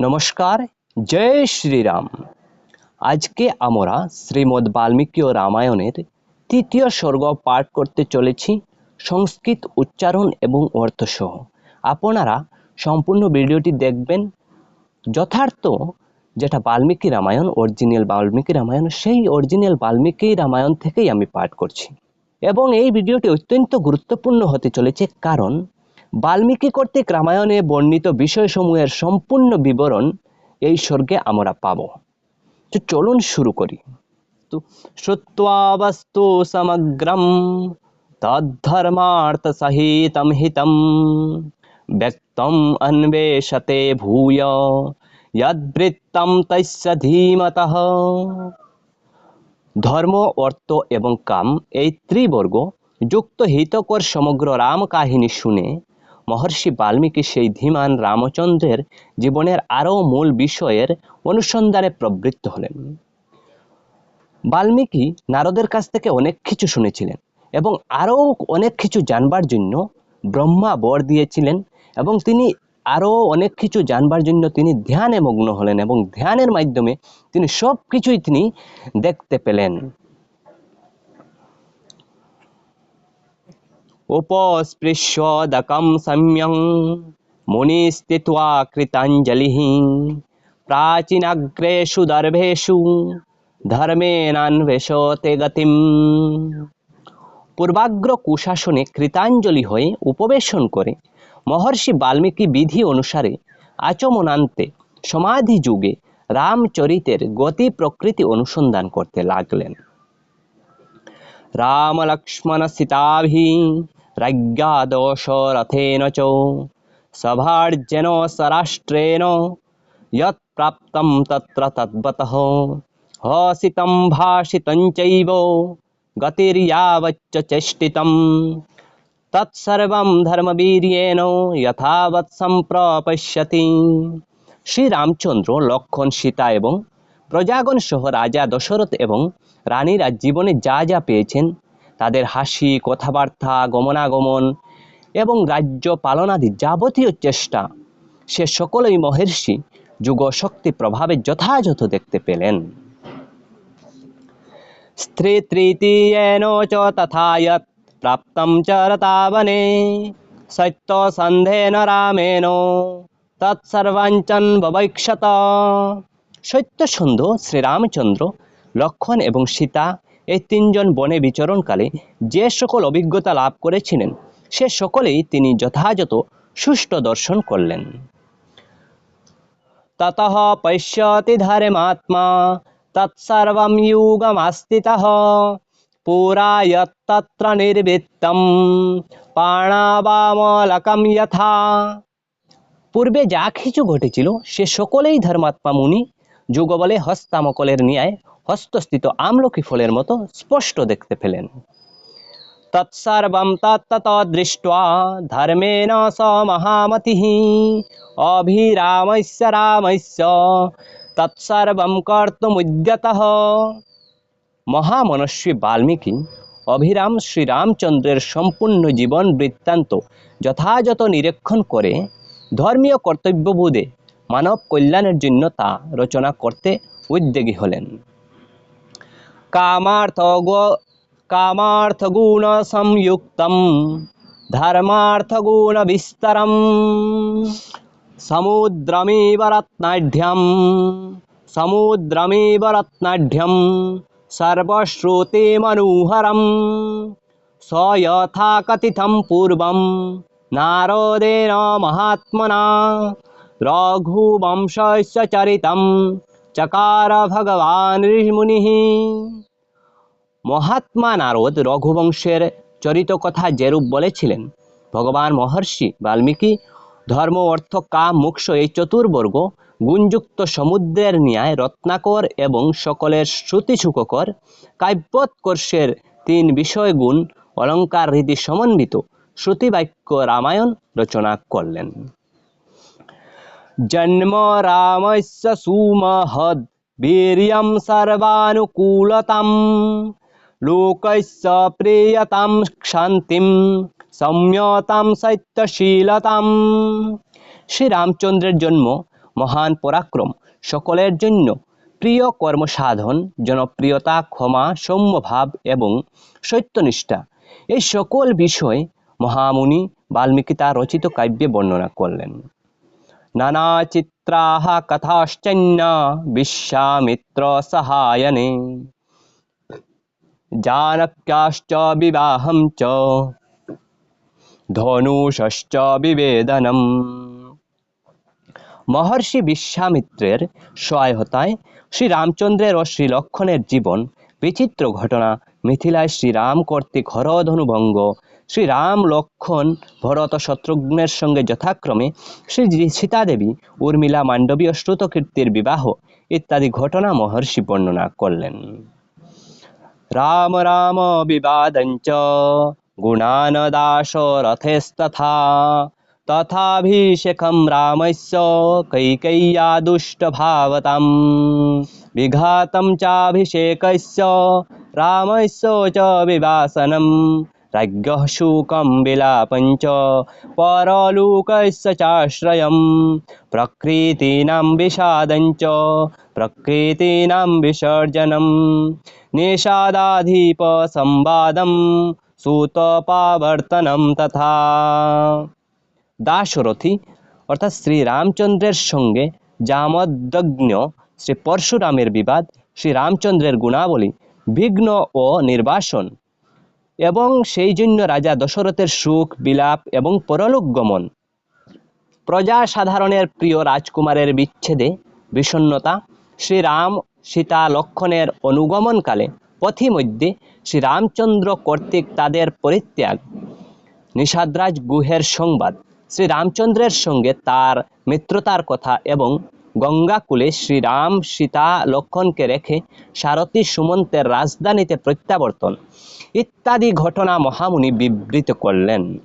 নমস্কার, জয় শ্রীরাম। আজকে আমরা শ্রীমদ বাল্মীকি ও রামায়ণের তৃতীয় স্বর্গ পাঠ করতে চলেছি সংস্কৃত উচ্চারণ এবং অর্থসহ। আপনারা সম্পূর্ণ ভিডিওটি দেখবেন। যথার্থ যেটা বাল্মীকি রামায়ণ অরিজিনাল বাল্মীকি রামায়ণ, সেই অরিজিনাল বাল্মীকি রামায়ণ থেকেই আমি পাঠ করছি। এবং এই ভিডিওটি অত্যন্ত গুরুত্বপূর্ণ হতে চলেছে কারণ বাল্মীকি কর্তৃক রামায়ণে বর্ণিত বিষয়সমূহের সম্পূর্ণ বিবরণ এই স্বর্গে আমরা পাব। তো চলুন শুরু করি। তো শ্রুত্বা বস্তু সমগ্রম তদ্ধর্মার্থ সহিতম হিতম ব্যক্তম অন্বেষতে ভূয় যদ্বৃত্তম তস্য ধীমতঃ। ধর্ম, অর্থ এবং কাম এই ত্রিবর্গ যুক্ত হিতকর সমগ্র রাম কাহিনী শুনে মহর্ষি বাল্মীকি সেই ধীমান রামচন্দ্রের জীবনের আরও মূল বিষয়ের অনুসন্ধানে প্রবৃত্ত হলেন। বাল্মীকি নারদের কাছ থেকে অনেক কিছু শুনেছিলেন এবং আরও অনেক কিছু জানবার জন্য ব্রহ্মা বর দিয়েছিলেন এবং তিনি আরও অনেক কিছু জানবার জন্য তিনি ধ্যানে মগ্ন হলেন এবং ধ্যানের মাধ্যমে তিনি সব কিছুই তিনি দেখতে পেলেন। উপস্পৃশ্যদকম সম্যং মুনিস্থিত্বা কৃতাঞ্জলিঃ প্রাচীনাগ্রেষু দর্ভেষু ধর্মেনান্বেষতে গতিম। পূর্বাগ্র কুশাসনে কৃতাঞ্জলি হয়ে উপবেশন করে মহর্ষি বাল্মীকি বিধি অনুসারে আচমনান্তে সমাধি যুগে রামচরিতের গতি প্রকৃতি অনুসন্ধান করতে লাগলেন। রাম লক্ষ্মণ সীতাভি রাজ্ঞাদোষরথেন চ সভার্জেন স্বরাষ্ট্রেণ যৎ প্রাপ্তম তত্র তদ্বতঃ হসিতম ভাষিতং চৈব গতির্যাবচ্চ চেষ্টিতম তৎসর্বম ধর্মবীর্যেন যথাবৎ সম্প্রপশ্যতি শ্রী রামচন্দ্র লক্ষণ সীতা এবং প্রজাগণ সহ রাজা দশরথ এবং রানীরা জীবনে যা যা পেয়েছেন তাদের হাসি, কথাবার্তা, গমনাগমন এবং রাজ্য পালনাদি যাবতীয় চেষ্টা সে সকলেই মহর্ষি যুগশক্তি প্রভাবে যথাযথ দেখতে পেলেন। স্ত্রী তৃতীয়েন চ তথা যৎ প্রাপ্তম চ রতাবনে সত্য সন্ধেন রামেন তৎসর্বাঞ্চন ববৈক্ষত। সত্যসন্ধ শ্রীরামচন্দ্র, লক্ষণ এবং সীতা এই তিনজন বনে বিচরণকালে যে সকল অভিজ্ঞতা লাভ করেছিলেন, সে সকলেই তিনি যথাযথ সুষ্ঠু দর্শন করলেন। ততঃ পশ্যতি ধর্মাত্মা, তৎসর্বম যুগমাস্থিতঃ পুরা যত্তত্র নির্বৃত্তম, পাণাবামলকম যথা। পূর্বে যা কিছু ঘটেছিল, সে সকলেই ধর্মাত্মা মুনি, যুগবলে হস্তামকলের ন্যায় হস্তস্থিত আমলকি ফলের মতো স্পষ্ট দেখতে পেলেন। তৎসর্বম তত্তত দৃষ্টা ধর্মেণ স মহামতি অভিরামস্য রামস্য তৎসর্বম কর্তমুদ্যত। মহামনস্বী বাল্মীকি অভিরাম শ্রীরামচন্দ্রের সম্পূর্ণ জীবন বৃত্তান্ত যথাযথ নিরীক্ষণ করে ধর্মীয় কর্তব্যবোধে মানব কল্যাণের জন্য তা রচনা করতে উদ্যোগী হলেন। कामार्थ गो कामार्थ गुण संयुक्त धर्मार्थ गुण विस्तर समुद्रमेव रत्नाढ्यम समुद्रमेव रत्नाढ्यम सर्वश्रुति मनोहर स यथा कथित पूर्व नारदेन महात्मना। रघुवंश चरित চকার ভগবান ঋষিমুনি মহাত্মা নারদ রঘুবংশের চরিত কথা যেরূপ বলেছিলেন, ভগবান মহর্ষি বাল্মীকি, ধর্ম, অর্থ, কাম, মোক্ষ এই চতুর্বর্গ গুণযুক্ত সমুদ্রের ন্যায় রত্নাকর এবং সকলের শ্রুতিসুখকর, কাব্যোৎকর্ষের তিন বিষয় গুণ অলঙ্কার রীতি সমন্বিত, শ্রুতিবাক্য রামায়ণ রচনা করলেন। জন্ম রামস্য সুমহদ বীর্যম সর্বানুকূলতাম লোকস্য প্রিয়তাম শান্তিম সৌম্যতাম সত্যশীলতাম শ্রী রামচন্দ্রের জন্ম মহান পরাক্রম সকলের জন্য। প্রিয় কর্মসাধন, জনপ্রিয়তা, ক্ষমা, সৌম্যভাব এবং সত্যনিষ্ঠা। এই সকল বিষয় মহামুনি বাল্মীকি তার রচিত কাব্যে বর্ণনা করলেন। নানা চিত্রাহ কথাশ্চন্য বিশ্বামিত্র সহায়নে जानक्याश्च विवाहं च ধনুষশ্চ বিবেদনম মহর্ষি বিশ্বামিত্রের সহায়তায় শ্রী রামচন্দ্রের ও শ্রী লক্ষণের জীবন বিচিত্র ঘটনা মিথিলায় শ্রীরাম কর্তৃক হরধনুভঙ্গ শ্রীরাম লক্ষণ ভরত শত্রুঘ্নের সঙ্গে যথাক্রমে শ্রী সীতাদেবী, উর্মিলা মাণ্ডবী ও শ্রুতকীর্তির বিবাহ ইত্যাদি ঘটনা মহর্ষি বর্ণনা করলেন। রাম রাম বিবাদঞ্চ গুণান দাস রথেস্তথা, তথাভিষেকম রামস্য কৈকয়্যা দুষ্টভাবতাম, বিঘাতম চাভিষেকস্য রামস্য চ বিবাসনম। राज्ञः शोकं विलापञ्च परलोकस्य चाश्रयं प्रकृतीनां विषादञ्च प्रकृतीनां विसर्जनम् নিষাদাধিপসংবাদম সুতপাবর্তনম তথা দাশরথী অর্থাৎ শ্রী রামচন্দ্রের সঙ্গে জামদগ্ন শ্রী পরশুরামের বিবাদ শ্রী রামচন্দ্রের গুণাবলী বিঘ্ন ও নির্বাসন এবং সেই জন্য রাজা দশরথের সুখ, বিলাপ এবং পরলোক গমন। প্রজা সাধারণের প্রিয় রাজকুমারের বিচ্ছেদে বিষণ্নতা শ্রীরাম সীতা লক্ষণের অনুগমনকালে, পথিমধ্যে শ্রীরামচন্দ্র কর্তৃক তাদের পরিত্যাগ। নিষাদরাজ গুহের সংবাদ, শ্রীরামচন্দ্রের সঙ্গে তার মিত্রতার কথা এবং গঙ্গাকুলে শ্রীরাম সীতা লক্ষণকে রেখে সারথী সুমন্তের রাজধানীতে প্রত্যাবর্তন। ইত্যাদি ঘটনা মহামুনি বিবৃত করলেন।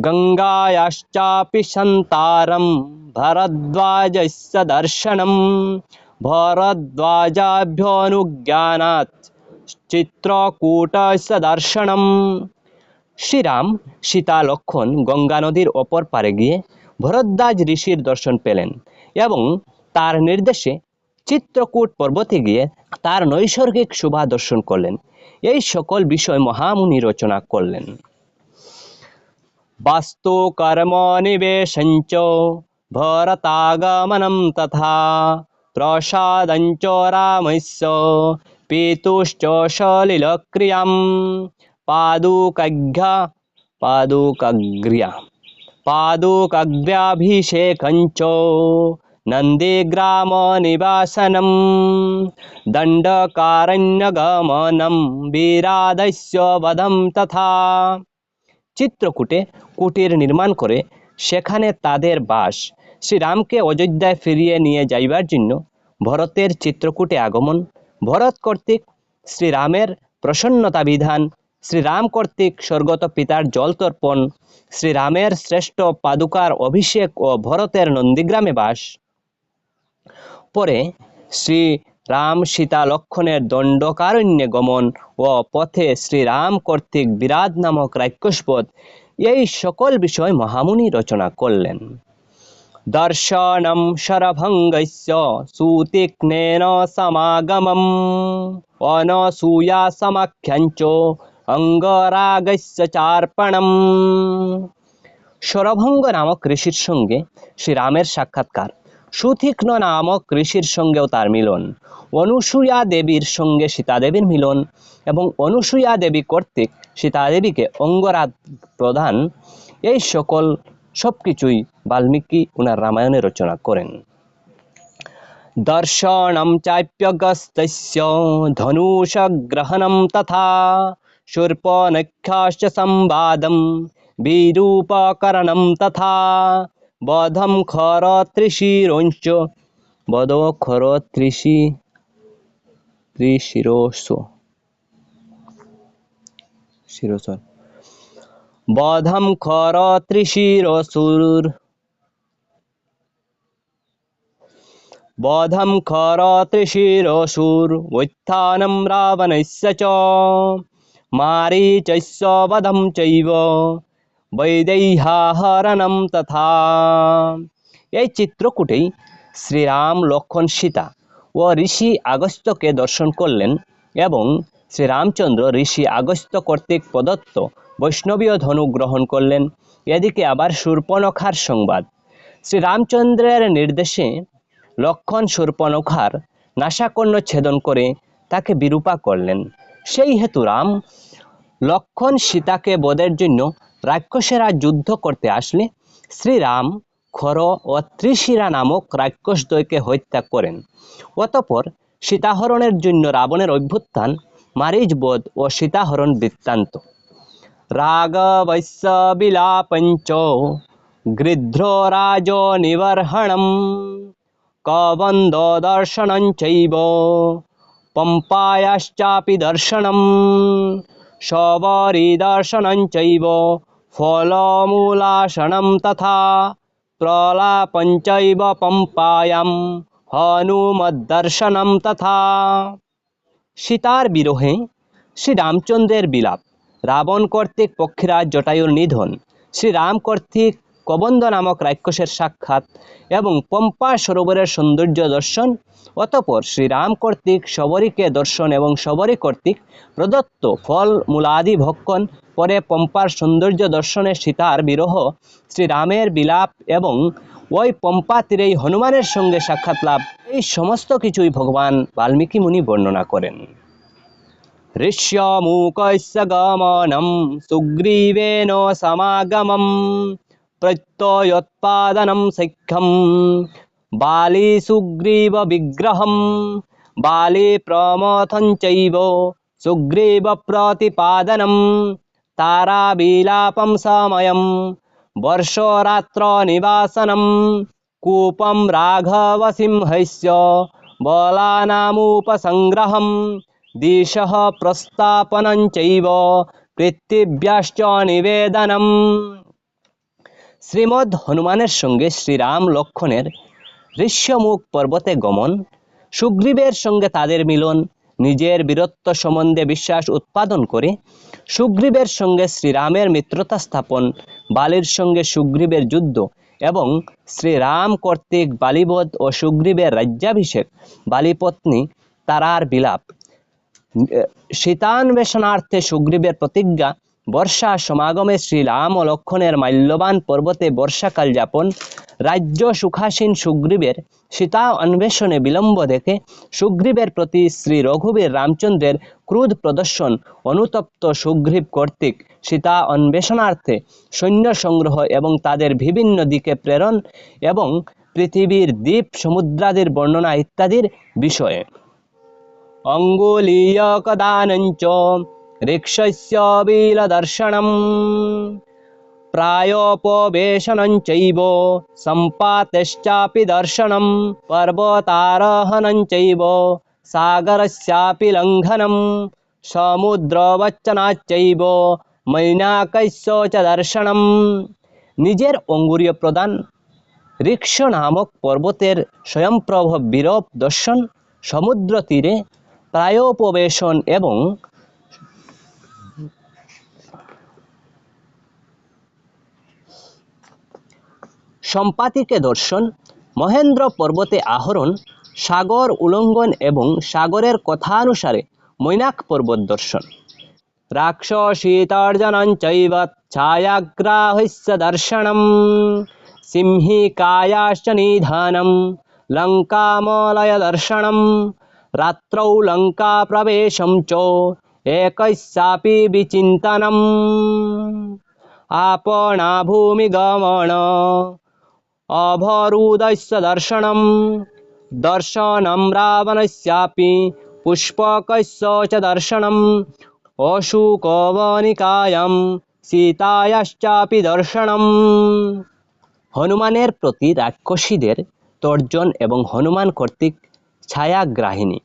গঙ্গায়াশ্চাপি সন্তারম ভরদ্বাজস্য দর্শনম, ভরদ্বাজাভ্যনুজ্ঞানাৎ, চিত্রকূটস্য দর্শনম। শ্রীরাম সীতা লক্ষণ গঙ্গা নদীর অপর পারে গিয়ে ভরদ্বাজ ঋষির দর্শন পেলেন। এবং তার নির্দেশে চিত্রকূট পর্বতে গিয়ে তার নৈসর্গিক শোভা দর্শন করলেন। এই সকল বিষয় মহামুনি রচনা করলেন। বাস্তু কর্ম নিবেশঞ্চ ভরতাগমনম তথা প্রসাদঞ্চ রামস্য পিতুশ্চ সলিলক্রিয়াম পাদুকঘ্যা পাদুকগ্র্যা পাদুকগ্র্যাভিষেকঞ্চ नन्दिग्रामनिवासनं दण्डकारण्यगमनं বিরাদস্য বধম তথা চিত্রকূটে কুটির নির্মাণ করে সেখানে তাদের বাস শ্রীরামকে অযোধ্যায় ফিরিয়ে নিয়ে যাইবার জন্য ভরতের চিত্রকূটে আগমন ভরত কর্তৃক শ্রীরামের প্রসন্নতা বিধান শ্রীরাম কর্তৃক স্বর্গত পিতার জল তর্পণ শ্রীরামের শ্রেষ্ঠ পাদুকার অভিষেক ও ভরতের নন্দীগ্রামে বাস পরে শ্রী রাম সীতা লক্ষণের দণ্ডকারণ্যে গমন ও পথে শ্রীরাম কর্তৃক বিরাট নামক রাক্ষসপদ এই সকল বিষয় মহামুনি রচনা করলেন। দর্শনম শরভঙ্গস্য সুতীক্ষ্ণেন সমাগমম অনসূয়া সমাখ্যাঞ্চ অঙ্গরাগস্য চার্পণম। শরভঙ্গ নামক ঋষির সঙ্গে শ্রীরামের সাক্ষাৎকার। সুতীক্ষ্ণ নামক ঋষির সঙ্গেও তার মিলন। অনুসূয়া দেবীর সঙ্গে সীতাদেবীর মিলন এবং অনুসূয়া দেবী কর্তৃক সীতাদেবীকে অঙ্গরাগ প্রদান, এই সকল সব কিছুই বাল্মীকি ওনার রামায়ণে রচনা করেন। দর্শনম চাপ্যগস্তস্য ধনুষগ্রহণম তথা শূর্পনখ্যাশ্চ সংবাদম বিরূপকরণম তথা বধম খর ত্রিশিরঞ্চ বদ খর ত্রিশি, ত্রিশিরোষ। শিরোসর বধম খর ত্রিশিরসুর বধম খর ত্রিশিরসুর, উত্থানম রাবণস্য চ মারীচস্য বধম চৈব। বৈদেহ্যাহরণম তথা এই চিত্রকূটেই শ্রীরাম লক্ষণ সীতা ও ঋষি আগস্ত্যকে দর্শন করলেন এবং শ্রীরামচন্দ্র ঋষি আগস্ত্য কর্তৃক প্রদত্ত বৈষ্ণবীয় ধনু গ্রহণ করলেন। এদিকে আবার শূর্পণখার সংবাদ। শ্রীরামচন্দ্রের নির্দেশে লক্ষণ শূর্পণখার নাসাকর্ণ ছেদন করে তাকে বিরূপা করলেন। সেই হেতু রাম লক্ষণ সীতাকে বধের জন্য রাক্ষসেরা যুদ্ধ করতে আসলে শ্রীরাম খর ও ত্রিশিরা নামক রাক্ষসদ্বয়কে হত্যা করেন। অতপর সীতাহরণের জন্য রাবণের অভ্যুত্থান মারিজ মারিচবধ ও সীতাহরণ বৃত্তান্ত। রাগবৈশ্য বিলাপঞ্চ গৃধ্র রাজ নিবর্হণম কবন্দ দর্শনঞ্চৈব পম্পায়াশ্চাপি দর্শনম শবরী দর্শনঞ্চৈব ফলমূলাসনম তথা প্রলাপঞ্চৈব পম্পায়াম হনুমদ্দর্শনম তথা সীতার বিরহে শ্রী রামচন্দ্রের বিলাপ রাবণ কর্তৃক পক্ষীরাজ জটায়ুর নিধন শ্রীরাম কর্তৃক কবন্দ নামক রাক্ষসের সাক্ষাৎ এবং পম্পা সরোবরের সৌন্দর্য দর্শন অতপর শ্রীরাম কর্তৃক শবরীকে দর্শন এবং শবরী কর্তৃক প্রদত্ত ফল মূলাদি ভক্ষণ, পরে পম্পার সৌন্দর্য দর্শনে সীতার বিরহ, শ্রীরামের বিলাপ এবং ওই পম্পা তীরেই হনুমানের সঙ্গে সাক্ষাৎ লাভ, এই সমস্ত কিছুই ভগবান বাল্মীকি মুনি বর্ণনা করেন। ঋষ্যমূকস্য গমনম সুগ্রীবেন সমাগমম প্রত্যয়োৎপাদনম শিক্ষম বালে সুগ্রীব বিগ্রহম বালে প্রমথঞ্চৈব সুগ্রীব প্রতিপাদনম তারাবিলাপম সময়ম বর্ষরাত্র নিবাসনম কূপম রাঘব সিংহস্য বলানামুপসংগ্রহম দিশ প্রস্তাপনঞ্চৈব কৃত্তিব্যাশ্চ নিবেদনম শ্রীমদ্ হনুমানের সঙ্গে শ্রীরাম লক্ষণের ঋষ্যমুখ পর্বতে গমন, সুগ্রীবের সঙ্গে তাদের মিলন, নিজের বীরত্ব সম্বন্ধে বিশ্বাস উৎপাদন করে, সুগ্রীবের সঙ্গে শ্রীরামের মিত্রতা স্থাপন, বালির সঙ্গে সুগ্রীবের যুদ্ধ এবং শ্রীরাম কর্তৃক বালিবধ ও সুগ্রীবের রাজ্যাভিষেক, বালিপত্নী তারার বিলাপ। শীতান্বেষণার্থে সুগ্রীবের প্রতিজ্ঞা বর্ষা সমাগমে শ্রীরাম ও লক্ষণের মাল্যবান পর্বতে বর্ষাকাল যাপন, রাজ্য সুখাসীন সুগ্রীবের সীতা অন্বেষণে বিলম্ব দেখে, সুগ্রীবের প্রতি শ্রী রঘুবীর রামচন্দ্রের ক্রোধ প্রদর্শন, অনুতপ্ত সুগ্রীব কর্তৃক সীতা অন্বেষণার্থে সৈন্য সংগ্রহ এবং তাদের বিভিন্ন দিকে প্রেরণ এবং পৃথিবীর দ্বীপ সমুদ্রাদির বর্ণনা ইত্যাদির বিষয়ে। অঙ্গুলীয়কদানঞ্চ ঋক্ষস্য বিলদর্শনম प्रायोपवेशनञ्चैव सम्पातश्चापि दर्शनं पर्वतारोहणञ्चैव सागरस्यापि लङ्घनं সমুদ্রবচ্চনাচ্চৈব মৈনাকস্য চ দর্শনম নিজের অঙ্গুরীয় প্রদান ঋক্ষ নামক পর্বতের স্বয়ংপ্রভ বিরূপ দর্শন সমুদ্র তীরে প্রায়োপবেশন এবং সম্পাতিকে দর্শন, মহেন্দ্র পর্বতে আহরণ, সাগর উলঙ্গন এবং সাগরের কথানুসারে মৈনাক পর্বত দর্শন। রাক্ষসীতার্জনঞ্চৈব ছায়াগ্রাহস্য দর্শনম, সিংহিকায়াশ্চ নিধানম, লঙ্কামলয় দর্শনম, রাত্রৌ লঙ্কাপ্রবেশম চ বিচিন্তনম। আপনা अभरुदस्य दर्शनं दर्शनं रावणस्यापि पुष्पकस्य च दर्शनम् অশুকবনিকায়াম সীতায়াশ্চাপি দর্শনম হনুমানের প্রতি রাক্ষসীদের তর্জন এবং হনুমান কর্তৃক ছায়াগ্রাহিনী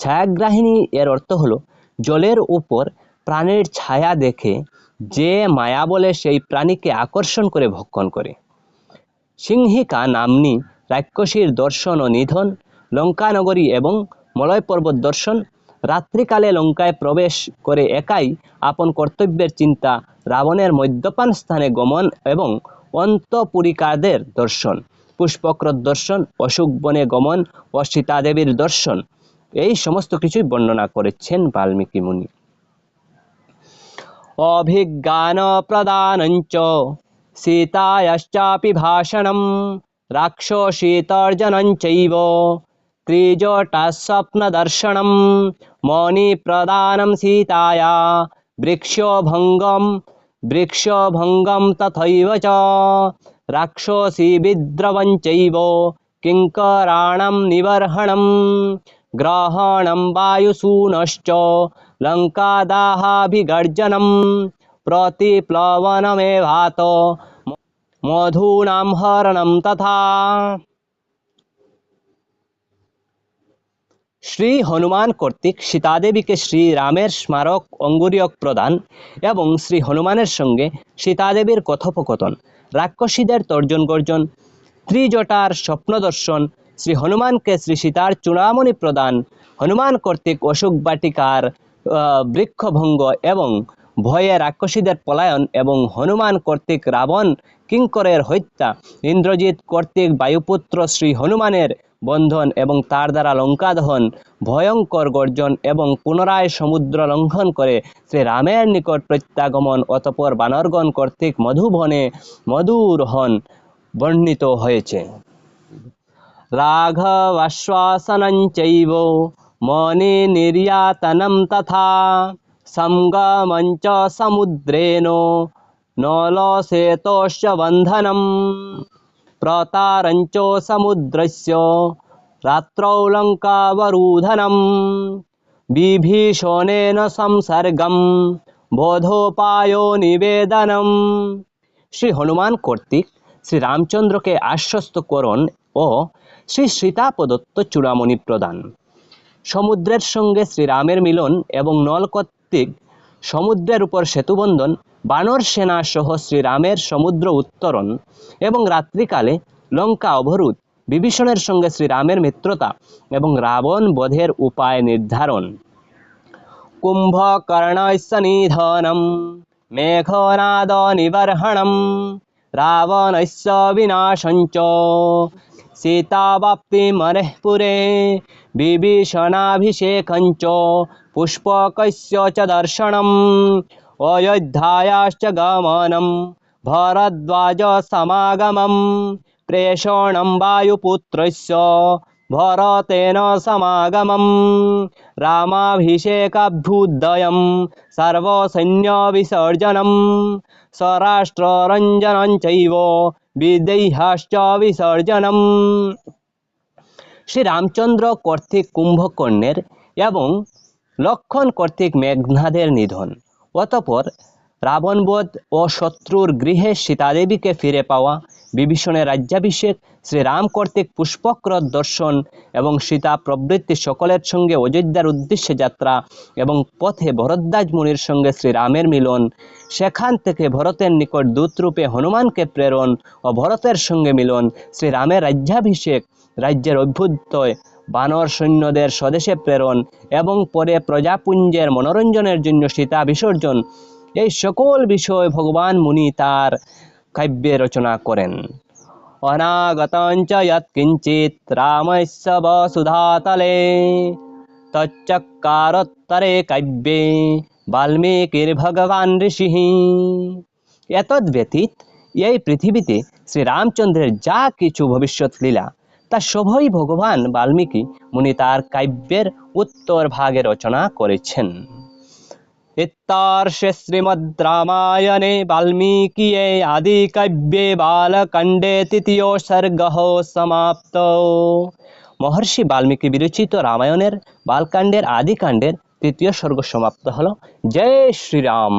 ছায়াগ্রাহিনী এর অর্থ হলো জলের উপর প্রাণীর ছায়া দেখে যে মায়া বলে সেই প্রাণীকে আকর্ষণ করে ভক্ষণ করে সিংহিকা নাম্নী, রাক্ষসীর দর্শন ও নিধন, লঙ্কানগরী এবং মলয় পর্বত দর্শন, রাত্রিকালে লঙ্কায় প্রবেশ করে একাই আপন কর্তব্যের চিন্তা, রাবণের মদ্যপান স্থানে গমন এবং অন্তপুরিকাদের দর্শন পুষ্পক্র দর্শন, অশোক বনে গমন ও সীতাদেবীর দর্শন, এই সমস্ত কিছুই বর্ণনা করেছেন বাল্মীকি মুনি। অভিজ্ঞান প্রদানঞ্চ सीतायाश्चापि भाषणं। राक्षसीतर्जनं चैव। त्रिजोटः स्वप्नदर्शनं। मौनिप्रदानं सीताया। वृक्षोभङ्गं वृक्षोभङ्गं तथैव च। राक्षसीविद्रवं चैव। किङ्कराणं निबर्हणं ग्रहणं वायुसूनश्च। लङ्कादाहाभिगर्जनं। प्रतिप्लवनमेवात মধূনাম হরণম তথা শ্রী হনুমান কর্তৃক সীতাদেবীকে শ্রী রামের স্মারক অঙ্গুরীয়ক প্রদান এবং শ্রী হনুমানের সঙ্গে সীতাদেবীর কথোপকথন রাক্ষসীদের তর্জন গর্জন ত্রিজটার স্বপ্ন দর্শন শ্রী হনুমানকে শ্রী সীতার চূড়ামণি প্রদান হনুমান কর্তৃক অশোক বাটিকার বৃক্ষভঙ্গ এবং ভয়ে রাক্ষসীদের পলায়ন এবং হনুমান কর্তৃক রাবণ কিঙ্করের হত্যা। ইন্দ্রজিৎ কর্তৃক বায়ুপুত্র শ্রী হনুমানের বন্ধন এবং তার দ্বারা লঙ্কাদহন ভয়ঙ্কর গর্জন এবং পুনরায় সমুদ্র লঙ্ঘন করে শ্রী রামের নিকট প্রত্যাগমন অতপর বানরগণ কর্তৃক মধুবনে মধুর হন বর্ণিত হয়েছে। রাঘবাশ্বাসনঞ্চৈব মনে নির্যাতনম তথা সঙ্গমঞ্চ সমুদ্রেণ নলসেতোশ্চ বন্ধনম প্রতারঞ্চ রাত্রৌ লঙ্কাবরুধনম বিভীষণেন সংসর্গম বোধোপায় নিবেদনম শ্রী হনুমান কর্তৃক শ্রী রামচন্দ্রকে আশ্বস্তকরণ ও শ্রী সীতা প্রদত্ত চূড়ামণি প্রদান সমুদ্রের সঙ্গে শ্রীরামের মিলন এবং নল কর্তৃক সমুদ্রের উপর সেতুবন্ধন বানর সেনা সহ শ্রীরামের সমুদ্র উত্তরণ এবং রাত্রিকালে লঙ্কা অবরোধ, বিভীষণের সঙ্গে শ্রীরামের মিত্রতা এবং রাবণ বধের উপায় নির্ধারণ। কুম্ভকর্ণস্য মেঘনাদ নিবর্হণম রাবণস্য বিনাশঞ্চ সীতাবাপ্তিমরেপুরে বিভীষণাভিষেকঞ্চ পুষ্পকস্য চ দর্শনম। अयोध्यायाश्च गमनं भरद्वाजसमागमं प्रेषणं वायुपुत्रस्य भरतेन समागमं रामाभिषेकाभ्युदयं सर्वसैन्यविसर्जनं स्वराष्ट्ररञ्जनं चैव বিদেহাশ্চ বিসর্জনম শ্রী রামচন্দ্র কর্তৃক কুম্ভকর্ণের এবং লক্ষণ কর্তৃক মেঘনাদের নিধন অতপর রাবণবধ ও শত্রুর গৃহে সীতাদেবীকে ফিরে পাওয়া বিভীষণের রাজ্যাভিষেক শ্রীরাম কর্তৃক পুষ্পক্র দর্শন এবং সীতা প্রবৃত্তি সকলের সঙ্গে অযোধ্যার উদ্দেশ্যে যাত্রা এবং পথে ভরদ্বাজ মুনির সঙ্গে শ্রীরামের মিলন। সেখান থেকে ভরতের নিকট দূতরূপে হনুমানকে প্রেরণ ও ভরতের সঙ্গে মিলন শ্রীরামের রাজ্যাভিষেক। রাজ্যের অভ্যুদয় বানর সৈন্যদের স্বদেশে প্রেরণ এবং পরে প্রজাপুঞ্জের মনোরঞ্জনের জন্য সীতা বিসর্জন। এই সকল বিষয় ভগবান মুনি তার কাব্যে রচনা করেন। অনাগতঞ্চ যৎকিঞ্চিৎ রামস্য বসুধাতলে তচ্চকারোত্তরে কাব্যে বাল্মীকির ভগবান ঋষি। এতদ ব্যতীত এই পৃথিবীতে শ্রী রামচন্দ্রের যা কিছু ভবিষ্যৎ লীলা তা সবই ভগবান বাল্মীকি মুনি তার কাব্যের উত্তর ভাগে রচনা করেছেন। ইত্তার্ষে শ্রীমদ্ রামায়ণে বাল্মীকিয়ে আদিকাব্যে বালকাণ্ডে তৃতীয় সর্গ সমাপ্ত। মহর্ষি বাল্মীকি বিরচিত রামায়ণের বালকাণ্ডের আদিকাণ্ডের তৃতীয় সর্গ সমাপ্ত হলো। জয় শ্রীরাম।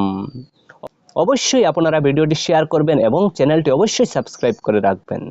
অবশ্যই আপনারা ভিডিওটি শেয়ার করবেন এবং চ্যানেলটি অবশ্যই সাবস্ক্রাইব করে রাখবেন।